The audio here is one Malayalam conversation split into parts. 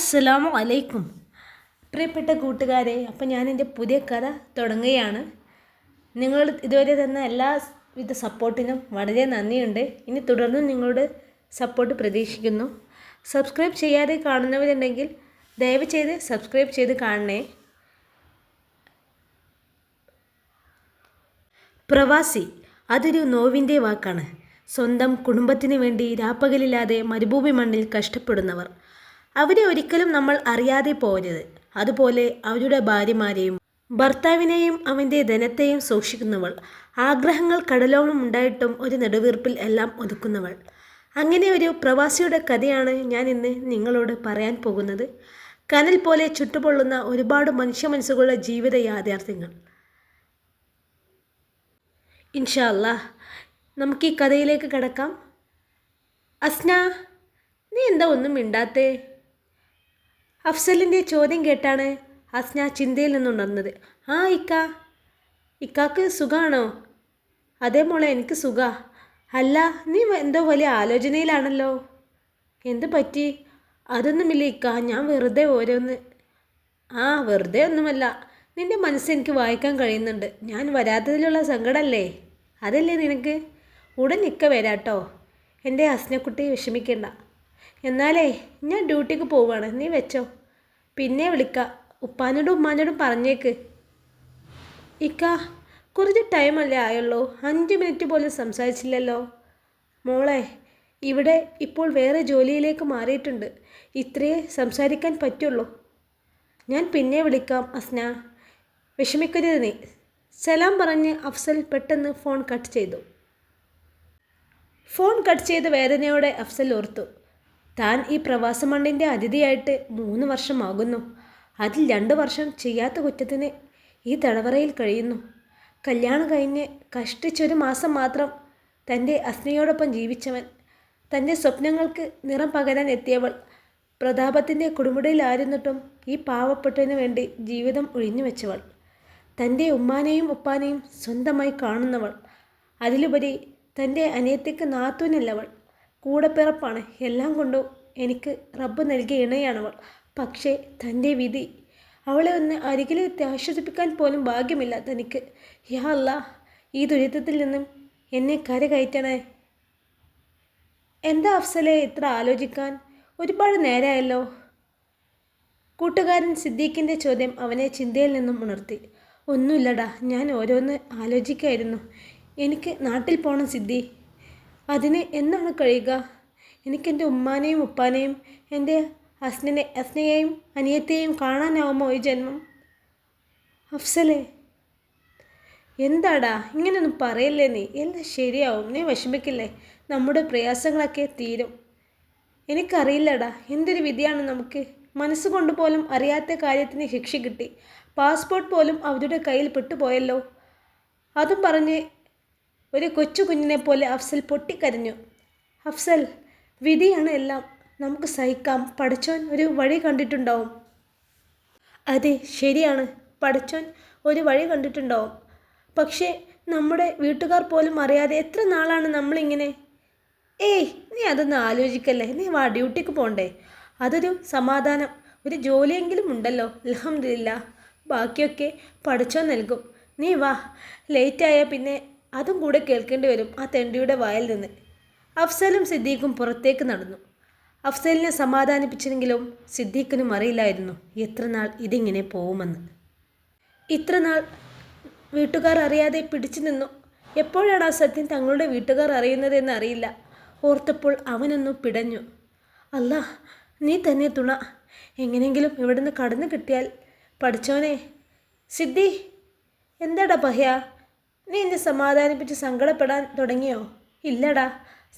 അസ്സലാമു അലൈക്കും പ്രിയപ്പെട്ട കൂട്ടുകാരെ അപ്പം ഞാൻ എന്റെ പുതിയ കഥ തുടങ്ങുകയാണ്. നിങ്ങൾ ഇതുവരെ തന്ന എല്ലാ എല്ലാവിധ സപ്പോർട്ടിനും വളരെ നന്ദിയുണ്ട്. ഇനി തുടർന്നും നിങ്ങളുടെ സപ്പോർട്ട് പ്രതീക്ഷിക്കുന്നു. സബ്സ്ക്രൈബ് ചെയ്യാതെ കാണുന്നവരുണ്ടെങ്കിൽ ദയവ് ചെയ്ത് സബ്സ്ക്രൈബ് ചെയ്ത് കാണണേ. പ്രവാസി അതൊരു നോവിന്റെ വാക്കാണ്. സ്വന്തം കുടുംബത്തിന് വേണ്ടി രാപ്പകലില്ലാതെ മരുഭൂമി മണ്ണിൽ കഷ്ടപ്പെടുന്നവർ. അവരെ ഒരിക്കലും നമ്മൾ അറിയാതെ പോരുത് അതുപോലെ അവരുടെ ഭാര്യമാരെയും ഭർത്താവിനെയും അവന്റെ ധനത്തെയും സൂക്ഷിക്കുന്നവൾ ആഗ്രഹങ്ങൾ കടലോളം ഉണ്ടായിട്ടും ഒരു നെടുവീർപ്പിൽ എല്ലാം ഒതുക്കുന്നവൾ. അങ്ങനെ ഒരു പ്രവാസിയുടെ കഥയാണ് ഞാൻ ഇന്ന് നിങ്ങളോട് പറയാൻ പോകുന്നത്. കനൽ പോലെ ചുട്ടുപൊള്ളുന്ന ഒരുപാട് മനുഷ്യ മനസ്സുകളുടെ ജീവിത യാഥാർത്ഥ്യങ്ങൾ. ഇൻഷാ അല്ലാ നമുക്ക് ഈ കഥയിലേക്ക് കിടക്കാം. അസ്ന നീ എന്താ ഒന്നും മിണ്ടാത്തേ? അഫ്സലിന്റെ ചോദ്യം കേട്ടാണ് അസ്ന ചിന്തയിൽ നിന്നുണർന്നത്. ആ ഇക്ക. ഇക്കാക്ക് സുഖമാണോ അതേ മോളെ എനിക്ക് സുഖ. അല്ല നീ എന്തോ വലിയ ആലോചനയിലാണല്ലോ. എന്ത് പറ്റി? അതൊന്നുമില്ല ഇക്ക. ഞാൻ വെറുതെ ഓരോന്ന്. ആ വെറുതെ ഒന്നുമല്ല. നിന്റെ മനസ്സ് എനിക്ക് വായിക്കാൻ കഴിയുന്നുണ്ട്. ഞാൻ വരാത്തതിലുള്ള സങ്കടമല്ലേ അതല്ലേ നിനക്ക്? ഉടൻ ഇക്ക വരാട്ടോ. എന്റെ അസ്നക്കുട്ടി വിഷമിക്കണ്ട. എന്നാലേ ഞാൻ ഡ്യൂട്ടിക്ക് പോവാണ്. നീ വെച്ചോ. പിന്നെ വിളിക്കാം. ഉപ്പാനോടും ഉമ്മാനോടും പറഞ്ഞേക്ക്. ഇക്ക കുറച്ച് ടൈമല്ലേ ആയുള്ളൂ. അഞ്ച് മിനിറ്റ് പോലും സംസാരിച്ചില്ലല്ലോ. മോളെ ഇവിടെ ഇപ്പോൾ വേറെ ജോലിയിലേക്ക് മാറിയിട്ടുണ്ട്. ഇത്രയേ സംസാരിക്കാൻ പറ്റുള്ളൂ. ഞാൻ പിന്നെ വിളിക്കാം അസ്ന. വിഷമിക്കരുത് നീ. സലാം പറഞ്ഞ് അഫ്സൽ പെട്ടെന്ന് ഫോൺ കട്ട് ചെയ്തു. ഫോൺ കട്ട് ചെയ്ത വേദനയോടെ അഫ്സൽ ഓർത്തു. താൻ ഈ പ്രവാസ മണ്ണിന്റെ അതിഥിയായിട്ട് മൂന്ന് വർഷമാകുന്നു. അതിൽ രണ്ട് വർഷം ചെയ്യാത്ത കുറ്റത്തിന് ഈ തടവറയിൽ കഴിയുന്നു. കല്യാണം കഴിഞ്ഞ് കഷ്ടിച്ചൊരു മാസം മാത്രം തന്റെ അസ്നയോടൊപ്പം ജീവിച്ചവൻ തന്റെ സ്വപ്നങ്ങൾക്ക് നിറം പകരാൻ എത്തിയവൾ പ്രതാപത്തിന്റെ കൊടുമുടിയിലായിരുന്നിട്ടും ഈ പാവപ്പെട്ടതിനു വേണ്ടി ജീവിതം ഒഴിഞ്ഞു വെച്ചവൾ തന്റെ ഉമ്മാനെയും ഉപ്പാനെയും സ്വന്തമായി കാണുന്നവൾ അതിലുപരി തന്റെ അനിയത്തിക്ക് നാത്തൂനല്ലവൾ കൂടെപ്പിറപ്പാണ്. എല്ലാം കൊണ്ടും എനിക്ക് റബ്ബ് നൽകിയ ഇണയാണവൾ. പക്ഷേ തന്റെ വിധി. അവളെ ഒന്ന് അരികിലെത്തി ആശ്വസിപ്പിക്കാൻ പോലും ഭാഗ്യമില്ല തനിക്ക്. യാ അല്ല ഈ ദുരിതത്തിൽ നിന്നും എന്നെ കരകയറ്റണേ എന്താ അഫ്സലെ ഇത്ര ആലോചിക്കാൻ? ഒരുപാട് നേരമായല്ലോ കൂട്ടുകാരൻ സിദ്ദീഖിന്റെ ചോദ്യം അവനെ ചിന്തയിൽ നിന്നും ഉണർത്തി. ഒന്നുമില്ലടാ ഞാൻ ഓരോന്ന് ആലോചിക്കായിരുന്നു. എനിക്ക് നാട്ടിൽ പോകണം സിദ്ധി അതിന് എന്നാണ് കഴിയുക? എനിക്കെന്റെ ഉമ്മാനെയും ഉപ്പാനെയും എന്റെ അസ്നനെ അസ്നയെയും അനിയത്തെയും കാണാനാവുമോ ഈ ജന്മം? അഫ്സലേ എന്താടാ? ഇങ്ങനെയൊന്നും പറയല്ലേ നീ? എല്ലാം ശരിയാവും. നീ വിഷമിക്കില്ലേ? നമ്മുടെ പ്രയാസങ്ങളൊക്കെ തീരും. എനിക്കറിയില്ലടാ. എന്തൊരു വിധിയാണ് നമുക്ക്? മനസ്സുകൊണ്ട് പോലും അറിയാത്ത കാര്യത്തിന് ശിക്ഷ കിട്ടി. പാസ്പോർട്ട് പോലും അവരുടെ കയ്യിൽ പെട്ടുപോയല്ലോ. അതും പറഞ്ഞ് ഒരു കൊച്ചു കുഞ്ഞിനെ പോലെ അഫ്സൽ പൊട്ടിക്കരഞ്ഞു. അഫ്സൽ വിധിയാണ് എല്ലാം. നമുക്ക് സഹിക്കാം. പഠിച്ചോൻ ഒരു വഴി കണ്ടിട്ടുണ്ടാവും. അതെ ശരിയാണ്. പഠിച്ചോൻ ഒരു വഴി കണ്ടിട്ടുണ്ടാവും. പക്ഷേ നമ്മുടെ വീട്ടുകാർ പോലും അറിയാതെ എത്ര നാളാണ് നമ്മളിങ്ങനെ ഏയ് നീ അതൊന്നും ആലോചിക്കല്ലേ? നീ വാ ഡ്യൂട്ടിക്ക് പോണ്ടേ? അതൊരു സമാധാനം. ഒരു ജോലിയെങ്കിലും ഉണ്ടല്ലോ. അലഹമില്ല ബാക്കിയൊക്കെ പഠിച്ചോ നൽകും. നീ വാ. ലേറ്റായാൽ പിന്നെ അതും കൂടെ കേൾക്കേണ്ടി വരും ആ തെണ്ടിയുടെ വായിൽ നിന്ന്. അഫ്സലും സിദ്ദീഖും പുറത്തേക്ക് നടന്നു. അഫ്സലിനെ സമാധാനിപ്പിച്ചെങ്കിലും സിദ്ദീഖിനും അറിയില്ലായിരുന്നു എത്ര നാൾ ഇതിങ്ങനെ പോകുമെന്ന് ഇത്രനാൾ വീട്ടുകാർ അറിയാതെ പിടിച്ചു നിന്നു. എപ്പോഴാണ് ആ സത്യം തങ്ങളുടെ വീട്ടുകാർ അറിയുന്നതെന്ന് അറിയില്ല. ഓർത്തപ്പോൾ അവനൊന്നു പിടഞ്ഞു. അല്ല നീ തന്നെ തുണ. എങ്ങനെയെങ്കിലും ഇവിടുന്ന് കടന്നു കിട്ടിയാൽ പഠിച്ചോനെ. സിദ്ധി എന്താടാ പഹ്യ? നീ എന്നെ സമാധാനിപ്പിച്ച് സങ്കടപ്പെടാൻ തുടങ്ങിയോ? ഇല്ലടാ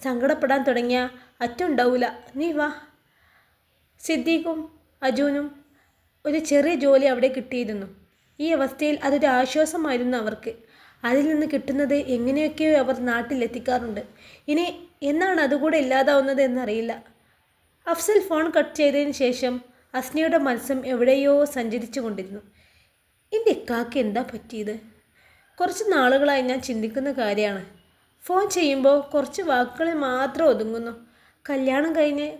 സങ്കടപ്പെടാൻ തുടങ്ങിയ അറ്റുണ്ടാവില്ല നീ വാ. സിദ്ദീഖും അജുനും ഒരു ചെറിയ ജോലി അവിടെ കിട്ടിയിരുന്നു. ഈ അവസ്ഥയിൽ അതൊരു ആശ്വാസമായിരുന്നു അവർക്ക്. അതിൽ നിന്ന് കിട്ടുന്നത് എങ്ങനെയൊക്കെയോ അവർ നാട്ടിലെത്തിക്കാറുണ്ട്. ഇനി എന്നാണ് അതുകൂടെ ഇല്ലാതാവുന്നത് എന്നറിയില്ല. അഫ്സൽ ഫോൺ കട്ട് ചെയ്തതിന് ശേഷം അസ്നയുടെ മനസ്സും എവിടെയോ സഞ്ചരിച്ചു കൊണ്ടിരുന്നു എന്റെ ഇക്കാക്ക് എന്താ പറ്റിയത്? കുറച്ച് നാളുകളായി ഞാൻ ചിന്തിക്കുന്ന കാര്യമാണ്. ഫോൺ ചെയ്യുമ്പോൾ കുറച്ച് വാക്കുകളിൽ മാത്രം ഒതുങ്ങുന്നു. കല്യാണം കഴിഞ്ഞ്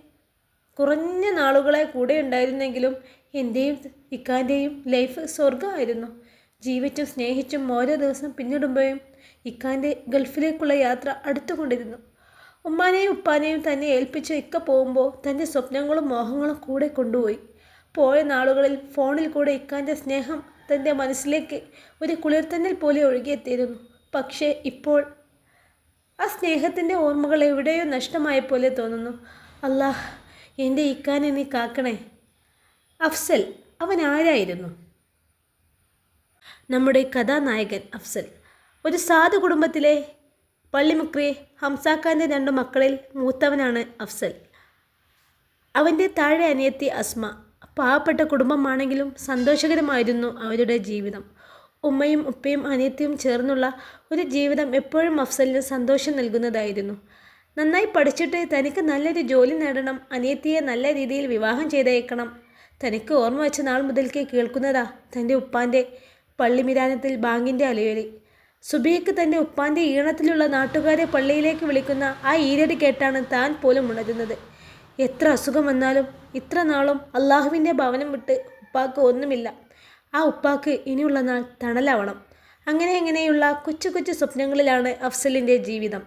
കുറഞ്ഞ നാളുകളെ കൂടെ ഉണ്ടായിരുന്നെങ്കിലും എന്റെയും ഇക്കാന്റെയും ലൈഫ് സ്വർഗമായിരുന്നു ജീവിച്ചും സ്നേഹിച്ചും ഓരോ ദിവസം പിന്നിടുമ്പോഴും ഇക്കാന്റെ ഗൾഫിലേക്കുള്ള യാത്ര അടുത്തുകൊണ്ടിരുന്നു. ഉമ്മാനെയും ഉപ്പാനെയും തന്നെ ഏൽപ്പിച്ച് ഇക്ക പോകുമ്പോൾ തന്റെ സ്വപ്നങ്ങളും മോഹങ്ങളും കൂടെ കൊണ്ടുപോയി. പോയ നാളുകളിൽ ഫോണിൽ കൂടെ ഇക്കാന്റെ സ്നേഹം തന്റെ മനസ്സിലേക്ക് ഒരു കുളിർത്തന്നൽ പോലെ ഒഴുകിയെത്തിയിരുന്നു. പക്ഷേ ഇപ്പോൾ ആ സ്നേഹത്തിന്റെ ഓർമ്മകൾ എവിടെയോ നഷ്ടമായ പോലെ തോന്നുന്നു. അല്ലാഹ് എന്റെ ഇക്കാനെ നീ കാക്കണേ. അഫ്സൽ അവൻ ആരായിരുന്നു? നമ്മുടെ കഥാനായകൻ അഫ്സൽ. ഒരു സാധു കുടുംബത്തിലെ പള്ളിമുക്രി ഹംസാഖാന്റെ രണ്ട് മക്കളിൽ മൂത്തവനാണ് അഫ്സൽ. അവന്റെ താഴെ അനിയത്തി അസ്മ. പാവപ്പെട്ട കുടുംബമാണെങ്കിലും സന്തോഷകരമായിരുന്നു അവരുടെ ജീവിതം. ഉമ്മയും ഉപ്പയും അനിയത്തിയും ചേർന്നുള്ള ഒരു ജീവിതം എപ്പോഴും അഫ്സലിന് സന്തോഷം നൽകുന്നതായിരുന്നു. നന്നായി പഠിച്ചിട്ട് തനിക്ക് നല്ലൊരു ജോലി നേടണം അനിയത്തിയെ നല്ല രീതിയിൽ വിവാഹം ചെയ്തേക്കണം തനിക്ക് ഓർമ്മ വെച്ച നാൾ മുതൽക്കേ കേൾക്കുന്നതാ തന്റെ ഉപ്പാന്റെ പള്ളിമിരാനത്തിൽ ബാങ്കിന്റെ അലയൊലി. സുബിയക്ക് തന്റെ ഉപ്പാന്റെ ഈണത്തിലുള്ള നാട്ടുകാരെ പള്ളിയിലേക്ക് വിളിക്കുന്ന ആ ഈരടി കേട്ടാണ് താൻ പോലും ഉണരുന്നത്. എത്ര അസുഖം വന്നാലും ഇത്ര നാളും അള്ളാഹുവിന്റെ ഭവനം വിട്ട് ഉപ്പാക്ക് ഒന്നുമില്ല. ആ ഉപ്പാക്ക് ഇനിയുള്ള നാൾ തണലാവണം. അങ്ങനെ അങ്ങനെയുള്ള കൊച്ചു കൊച്ചു സ്വപ്നങ്ങളിലാണ് അഫ്സലിന്റെ ജീവിതം.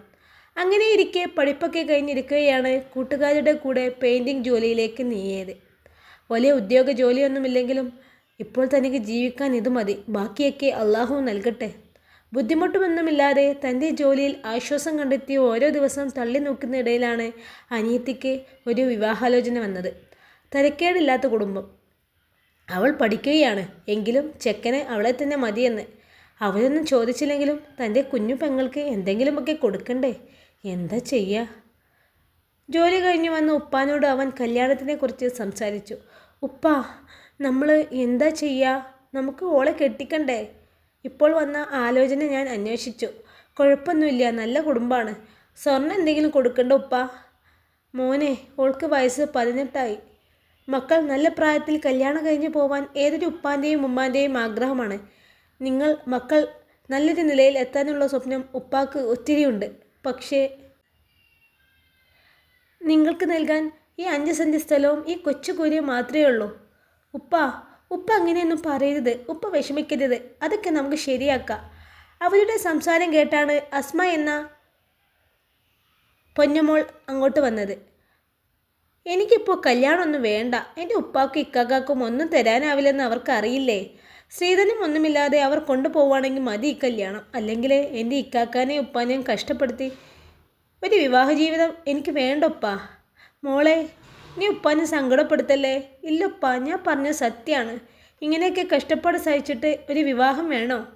അങ്ങനെ ഇരിക്കെ പഠിപ്പൊക്കെ കഴിഞ്ഞിരിക്കുകയാണ് കൂട്ടുകാരുടെ കൂടെ പെയിന്റിങ് ജോലിയിലേക്ക് നീങ്ങിയത്. വലിയ ഉദ്യോഗ ജോലിയൊന്നുമില്ലെങ്കിലും ഇപ്പോൾ തനിക്ക് ജീവിക്കാൻ ഇത് മതി ബാക്കിയൊക്കെ അള്ളാഹു നൽകട്ടെ. ബുദ്ധിമുട്ടുമൊന്നുമില്ലാതെ തന്റെ ജോലിയിൽ ആശ്വാസം കണ്ടെത്തി ഓരോ ദിവസം തള്ളി നോക്കുന്നിടയിലാണ് അനിയത്തിക്ക് ഒരു വിവാഹാലോചന വന്നത്. തരക്കേടില്ലാത്ത കുടുംബം. അവൾ പഠിക്കുകയാണ് എങ്കിലും ചെക്കന് അവളെ തന്നെ മതിയെന്ന്. അവരൊന്നും ചോദിച്ചില്ലെങ്കിലും തന്റെ കുഞ്ഞു പെങ്ങൾക്ക് എന്തെങ്കിലുമൊക്കെ കൊടുക്കണ്ടേ? എന്താ ചെയ്യുക ജോലി കഴിഞ്ഞ് വന്ന ഉപ്പാനോട് അവൻ കല്യാണത്തിനെക്കുറിച്ച് സംസാരിച്ചു. ഉപ്പ നമ്മൾ എന്താ ചെയ്യുക നമുക്ക് ഓളെ കെട്ടിക്കണ്ടേ? ഇപ്പോൾ വന്ന ആലോചന ഞാൻ അന്വേഷിച്ചു. കുഴപ്പമൊന്നുമില്ല നല്ല കുടുംബമാണ്. സ്വർണം എന്തെങ്കിലും കൊടുക്കണ്ട ഉപ്പ. മോനെ ഓൾക്ക് വയസ്സ് പതിനെട്ടായി. മക്കൾ നല്ല പ്രായത്തിൽ കല്യാണം കഴിഞ്ഞ് പോവാൻ ഏതൊരു ഉപ്പാന്റെയും ഉമ്മാന്റെയും ആഗ്രഹമാണ്. നിങ്ങൾ മക്കൾ നല്ലൊരു നിലയിൽ എത്താനുള്ള സ്വപ്നം ഉപ്പാക്ക് ഒത്തിരിയുണ്ട്. പക്ഷേ നിങ്ങൾക്ക് നൽകാൻ ഈ അഞ്ച് സെന്റ് സ്ഥലവും ഈ കൊച്ചു മാത്രമേ ഉള്ളൂ. ഉപ്പ ഉപ്പ അങ്ങനെയൊന്നും പറയരുത് ഉപ്പ വിഷമിക്കരുത് അതൊക്കെ നമുക്ക് ശരിയാക്കാം. അവരുടെ സംസാരം കേട്ടാണ് അസ്മ എന്ന പൊന്നമോൾ അങ്ങോട്ട് വന്നത്. എനിക്കിപ്പോൾ കല്യാണമൊന്നും വേണ്ട എന്റെ ഉപ്പാക്കും ഇക്കാക്കാക്കും ഒന്നും തരാനാവില്ലെന്ന് അവർക്കറിയില്ലേ? സ്ത്രീധനം ഒന്നുമില്ലാതെ അവർ കൊണ്ടുപോവുകയാണെങ്കിൽ മതി ഈ കല്യാണം. അല്ലെങ്കിൽ എന്റെ ഇക്കാക്കാനെയും ഉപ്പാനെയും കഷ്ടപ്പെടുത്തി ഒരു വിവാഹ ജീവിതം എനിക്ക് വേണ്ടപ്പാ. മോളെ നീ ഉപ്പാനെ സങ്കടപ്പെടുത്തല്ലേ? ഇല്ല ഉപ്പ ഞാൻ പറഞ്ഞ സത്യമാണ് ഇങ്ങനെയൊക്കെ കഷ്ടപ്പാട് സഹിച്ചിട്ട് ഒരു വിവാഹം വേണോ?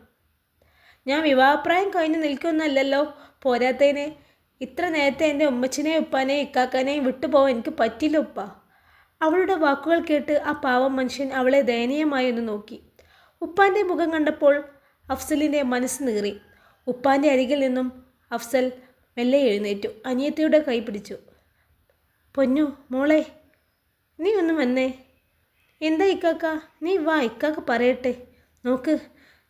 ഞാൻ വിവാഹപ്രായം കഴിഞ്ഞ് നിൽക്കുന്നല്ലോ പോരാത്തതിന്. ഇത്ര നേരത്തെ എന്റെ ഉമ്മച്ചിനെയും ഉപ്പാനെയും ഇക്കാക്കാനെയും വിട്ടുപോകാൻ എനിക്ക് പറ്റില്ല ഉപ്പ. അവളുടെ വാക്കുകൾ കേട്ട് ആ പാവം മനുഷ്യൻ അവളെ ദയനീയമായി ഒന്ന് നോക്കി. ഉപ്പാന്റെ മുഖം കണ്ടപ്പോൾ അഫ്സലിന്റെ മനസ്സ് നീറി. ഉപ്പാന്റെ അരികിൽ നിന്നും അഫ്സൽ മെല്ലെ എഴുന്നേറ്റു. അനിയത്തിയുടെ കൈ പിടിച്ചു. പൊന്നു മോളെ നീ ഒന്ന് വന്നേ. എന്താ ഇക്കാക്ക? നീ വാ ഇക്കാക്ക പറയട്ടെ. നോക്ക്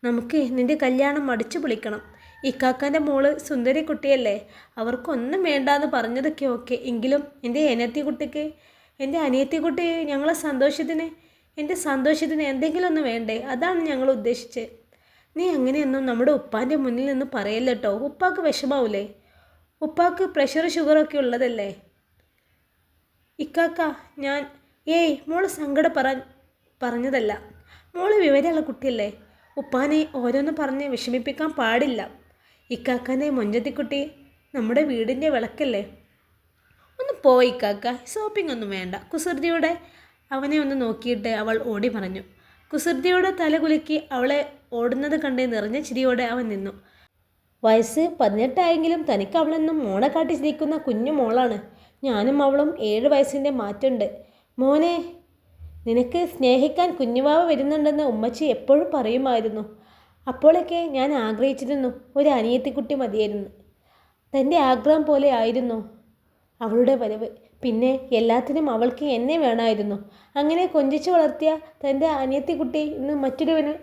നമുക്ക് നിന്റെ കല്യാണം മടിച്ചു പൊളിക്കണം. ഇക്കാക്കാന്റെ മോൾ സുന്ദരി കുട്ടിയല്ലേ അവർക്കൊന്നും വേണ്ടാന്ന് പറഞ്ഞതൊക്കെ ഓക്കെ. എങ്കിലും എന്റെ അനിയത്തി കുട്ടിക്ക് എന്റെ അനിയത്തി കുട്ടി ഞങ്ങളെ സന്തോഷത്തിന് എന്റെ സന്തോഷത്തിന് എന്തെങ്കിലും ഒന്ന് വേണ്ടേ? അതാണ് ഞങ്ങൾ ഉദ്ദേശിച്ചത് നീ അങ്ങനെയൊന്നും നമ്മുടെ ഉപ്പാന്റെ മുന്നിൽ നിന്ന് പറയല്ലോ ഉപ്പാക്ക് വിഷമാവൂലേ? ഉപ്പാക്ക് പ്രഷർ ഷുഗറൊക്കെ ഉള്ളതല്ലേ? ഇക്കാക്ക ഞാൻ ഏയ് മോൾ സങ്കടം പറ പറഞ്ഞതല്ല. മോൾ വിവരമുള്ള കുട്ടിയല്ലേ. ഉപ്പാനെ ഓരോന്ന് പറഞ്ഞ് വിഷമിപ്പിക്കാൻ പാടില്ല. ഇക്കാക്കാനെ മൊഞ്ചത്തിക്കുട്ടി നമ്മുടെ വീടിന്റെ വിളക്കല്ലേ. ഒന്ന് പോയി ഇക്കാക്ക ഷോപ്പിംഗ് ഒന്നും വേണ്ട. കുസൃതിയുടെ അവനെ ഒന്ന് നോക്കിയിട്ട് അവൾ ഓടി പറഞ്ഞു. കുസൃതിയോടെ തലകുലുക്കി അവളെ ഓടുന്നത് കണ്ട് നിറഞ്ഞ ചിരിയോടെ അവൻ നിന്നു. വയസ്സ് പതിനെട്ടായെങ്കിലും തനിക്ക് അവളെന്നും മോളെ കാട്ടി ചിരിക്കുന്ന കുഞ്ഞു മോളാണ്. ഞാനും അവളും ഏഴ് വയസ്സിന്റെ മാറ്റമുണ്ട്. മോനെ നിനക്ക് സ്നേഹിക്കാൻ കുഞ്ഞുവാവ വരുന്നുണ്ടെന്ന് ഉമ്മച്ചി എപ്പോഴും പറയുമായിരുന്നു. അപ്പോഴൊക്കെ ഞാൻ ആഗ്രഹിച്ചിരുന്നു ഒരു അനിയത്തിക്കുട്ടി മതിയായിരുന്നു. തന്റെ ആഗ്രഹം പോലെ ആയിരുന്നു അവളുടെ വരവ്. പിന്നെ എല്ലാത്തിനും അവൾക്ക് എന്നെ വേണമായിരുന്നു. അങ്ങനെ കൊഞ്ചിച്ച് വളർത്തിയ തന്റെ അനിയത്തിക്കുട്ടി ഇന്ന് മറ്റൊരുവന്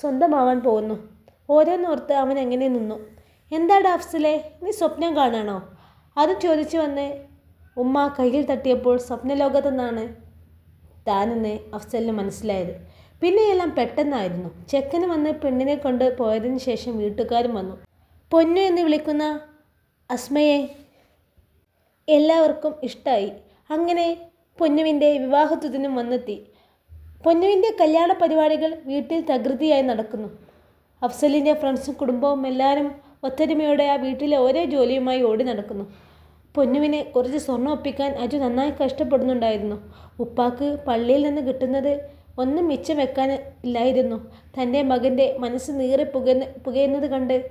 സ്വന്തമാവാൻ പോകുന്നു. ഓരോന്നോർത്ത് അവൻ എങ്ങനെ നിന്നു? എന്താടാ അഫ്സലെ നീ സ്വപ്നം കാണാണോ? അത് ചോദിച്ചു വന്ന് ഉമ്മ കയ്യിൽ തട്ടിയപ്പോൾ സ്വപ്നലോകത്തെന്നാണ് താനെന്ന് അഫ്സലിന് മനസ്സിലായത്. പിന്നെയെല്ലാം പെട്ടെന്നായിരുന്നു. ചെക്കന് വന്ന് പെണ്ണിനെ കൊണ്ട് പോയതിന് ശേഷം വീട്ടുകാരും വന്നു. പൊന്നു എന്ന് വിളിക്കുന്ന അസ്മയെ എല്ലാവർക്കും ഇഷ്ടമായി അങ്ങനെ പൊന്നുവിന്റെ വിവാഹത്തുതിനും വന്നെത്തി. പൊന്നുവിന്റെ കല്യാണ പരിപാടികൾ വീട്ടിൽ തകൃതിയായി നടക്കുന്നു. അഫ്സലിന്റെ ഫ്രണ്ട്സും കുടുംബവും എല്ലാവരും ഒത്തൊരുമയോടെ ആ വീട്ടിലെ ഓരോ ജോലിയുമായി ഓടി നടക്കുന്നു. പൊന്നുവിനെ കുറച്ച് സ്വർണം ഒപ്പിക്കാൻ അജു നന്നായി കഷ്ടപ്പെടുന്നുണ്ടായിരുന്നു. ഉപ്പാക്ക് പള്ളിയിൽ നിന്ന് കിട്ടുന്നത് ഒന്നും മിച്ചം വെക്കാൻ ഇല്ലായിരുന്നു. തന്റെ മകന്റെ മനസ്സ് നീറി പുകയുന്ന പുകയുന്നത് കണ്ട്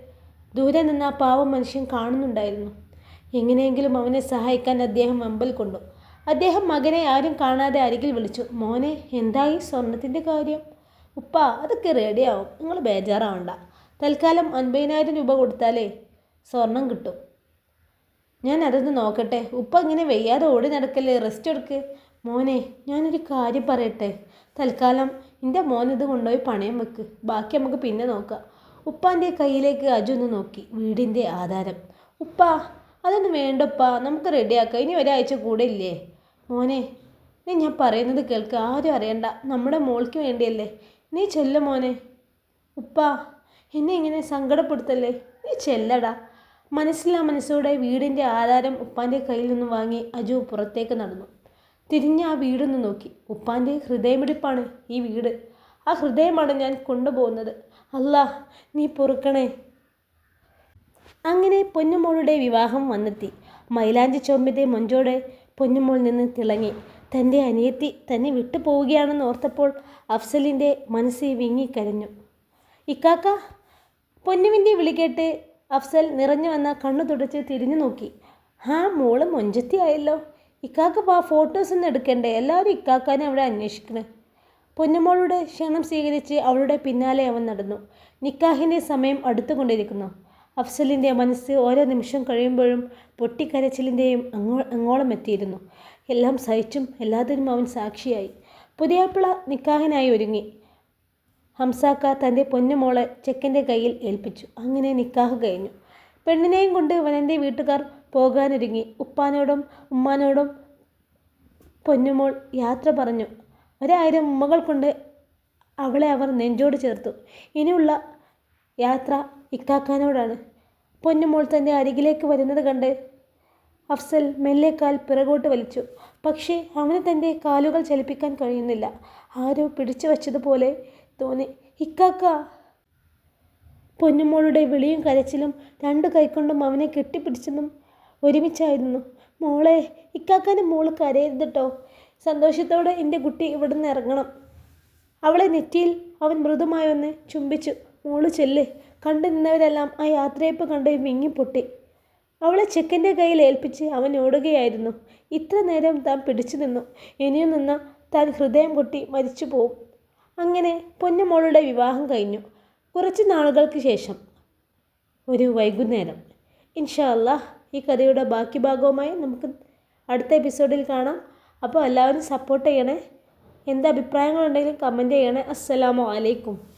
ദൂരെ നിന്ന് ആ പാവം മനുഷ്യൻ കാണുന്നുണ്ടായിരുന്നു. എങ്ങനെയെങ്കിലും അവനെ സഹായിക്കാൻ അദ്ദേഹം അമ്പൽ കൊണ്ടു. അദ്ദേഹം മകനെ ആരും കാണാതെ അരികിൽ വിളിച്ചു. മോനെ എന്തായി സ്വർണത്തിന്റെ കാര്യം? ഉപ്പ അതൊക്കെ റെഡിയാവും നിങ്ങൾ ബേജാറാവണ്ട. തൽക്കാലം അൻപതിനായിരം രൂപ കൊടുത്താലേ സ്വർണം കിട്ടും. ഞാൻ അതൊന്ന് നോക്കട്ടെ. ഉപ്പ ഇങ്ങനെ വെയ്യാതെ ഓടി നടക്കല്ലേ? റെസ്റ്റ് എടുക്ക്. മോനെ ഞാനൊരു കാര്യം പറയട്ടെ. തൽക്കാലം എന്റെ മോൻ ഇത് കൊണ്ടുപോയി പണയം വെക്ക്. ബാക്കി നമുക്ക് പിന്നെ നോക്കാം. ഉപ്പാന്റെ കയ്യിലേക്ക് അജു ഒന്ന് നോക്കി. വീടിന്റെ ആധാരം. ഉപ്പ അതൊന്നും വേണ്ട വേണ്ടപ്പ. നമുക്ക് റെഡിയാക്കാം. ഇനി ഒരാഴ്ച കൂടെ ഇല്ലേ? മോനെ നീ ഞാൻ പറയുന്നത് കേൾക്ക്. ആരും അറിയണ്ട. നമ്മുടെ മോൾക്ക് വേണ്ടിയല്ലേ. നീ ചെല്ല മോനെ. ഉപ്പ എന്നെ ഇങ്ങനെ സങ്കടപ്പെടുത്തല്ലേ? നീ ചെല്ലടാ. മനസ്സിലാ മനസ്സോടെ വീടിന്റെ ആധാരം ഉപ്പാന്റെ കയ്യിൽ നിന്ന് വാങ്ങി അജു പുറത്തേക്ക് നടന്നു. തിരിഞ്ഞ് ആ വീടൊന്ന് നോക്കി. ഉപ്പാന്റെ ഹൃദയമിടിപ്പാണ് ഈ വീട്. ആ ഹൃദയമാണ് ഞാൻ കൊണ്ടുപോകുന്നത്. അല്ല നീ പൊറുക്കണേ. അങ്ങനെ പൊന്നുമോളുടെ വിവാഹം വന്നെത്തി. മൈലാഞ്ചി ചോമ്പിന്റെ മൊഞ്ചോടെ പൊന്നുമോൾ നിന്ന് തിളങ്ങി. തന്റെ അനിയത്തി തന്നെ വിട്ടു പോവുകയാണെന്ന് ഓർത്തപ്പോൾ അഫ്സലിന്റെ മനസ്സ് വിങ്ങിക്കരഞ്ഞു ഇക്കാക്ക പൊന്നുവിന്റെ വിളി കേട്ട് അഫ്സൽ നിറഞ്ഞു വന്ന കണ്ണു തുടച്ച് തിരിഞ്ഞു നോക്കി. ആ മോൾ മൊഞ്ചത്തി ആയല്ലോ ഇക്കാക്ക ആ ഫോട്ടോസ് ഒന്നും എടുക്കണ്ടേ? എല്ലാവരും ഇക്കാക്കാനെ അവിടെ അന്വേഷിക്കണേ. പൊന്നുമോളുടെ ക്ഷണം സ്വീകരിച്ച് അവളുടെ പിന്നാലെ അവൻ നടന്നു. നിക്കാഹിന്റെ സമയം അടുത്തുകൊണ്ടിരിക്കുന്നു. അഫ്സലിന്റെ മനസ്സ് ഓരോ നിമിഷം കഴിയുമ്പോഴും പൊട്ടിക്കരച്ചിലിന്റെയും അങ്ങോ അങ്ങോളം എത്തിയിരുന്നു. എല്ലാം സഹിച്ചും എല്ലാത്തിനും അവൻ സാക്ഷിയായി. പുതിയാപ്പിള നിക്കാഹിനായി ഒരുങ്ങി. ഹംസാക്ക തന്റെ പൊന്നുമോളെ ചെക്കന്റെ കയ്യിൽ ഏൽപ്പിച്ചു. അങ്ങനെ നിക്കാഹ് കഴിഞ്ഞു. പെണ്ണിനെയും കൊണ്ട് വനന്റെ വീട്ടുകാർ പോകാനൊരുങ്ങി. ഉപ്പാനോടും ഉമ്മാനോടും പൊന്നുമോൾ യാത്ര പറഞ്ഞു. ഒരായിരം ഉമ്മകൾ കൊണ്ട് അവളെ അവർ നെഞ്ചോട് ചേർത്തു. ഇനിയുള്ള യാത്ര ഇക്കാക്കാനോടാണ്. പൊന്നുമോൾ തന്റെ അരികിലേക്ക് വരുന്നത് കണ്ട് അഫ്സൽ മെല്ലെ കാൽ പിറകോട്ട് വലിച്ചു. പക്ഷേ അവന് തന്റെ കാലുകൾ ചലിപ്പിക്കാൻ കഴിയുന്നില്ല. ആരോ പിടിച്ചു വച്ചതുപോലെ തോന്നി. ഇക്കാക്ക പൊന്നുമോളുടെ വിളിയും കരച്ചിലും രണ്ടു കൈക്കൊണ്ടും അവനെ കെട്ടിപ്പിടിച്ചതും ഒരുമിച്ചായിരുന്നു. മോളെ ഇക്കാക്കാന്റെ മോൾ കരയരുത് കേട്ടോ സന്തോഷത്തോടെ എന്റെ കുട്ടി ഇവിടുന്ന് ഇറങ്ങണം. അവളെ നെറ്റിയിൽ അവൻ മൃദുമായി ഒന്ന് ചുംബിച്ചു. മോൾ ചെല്ല്. കണ്ടു നിന്നവരെല്ലാം ആ യാത്രയപ്പ് കണ്ട് വിങ്ങിപ്പൊട്ടി അവളെ ചെക്കന്റെ കയ്യിൽ ഏൽപ്പിച്ച് അവൻ ഓടുകയായിരുന്നു. ഇത്ര നേരം താൻ പിടിച്ചു നിന്നു. ഇനിയും നിന്ന താൻ ഹൃദയം പൊട്ടി മരിച്ചു പോവും. അങ്ങനെ പൊന്നുമോളുടെ വിവാഹം കഴിഞ്ഞു. കുറച്ച് നാളുകൾക്ക് ശേഷം. ഒരു വൈകുന്നേരം. ഇൻഷാ അല്ലാ ഈ കഥയുടെ ബാക്കി ഭാഗവുമായി നമുക്ക് അടുത്ത എപ്പിസോഡിൽ കാണാം. അപ്പോൾ എല്ലാവരും സപ്പോർട്ട് ചെയ്യണേ. എന്ത് അഭിപ്രായങ്ങളുണ്ടെങ്കിലും കമന്റ് ചെയ്യണേ. അസ്സലാമു അലൈക്കും.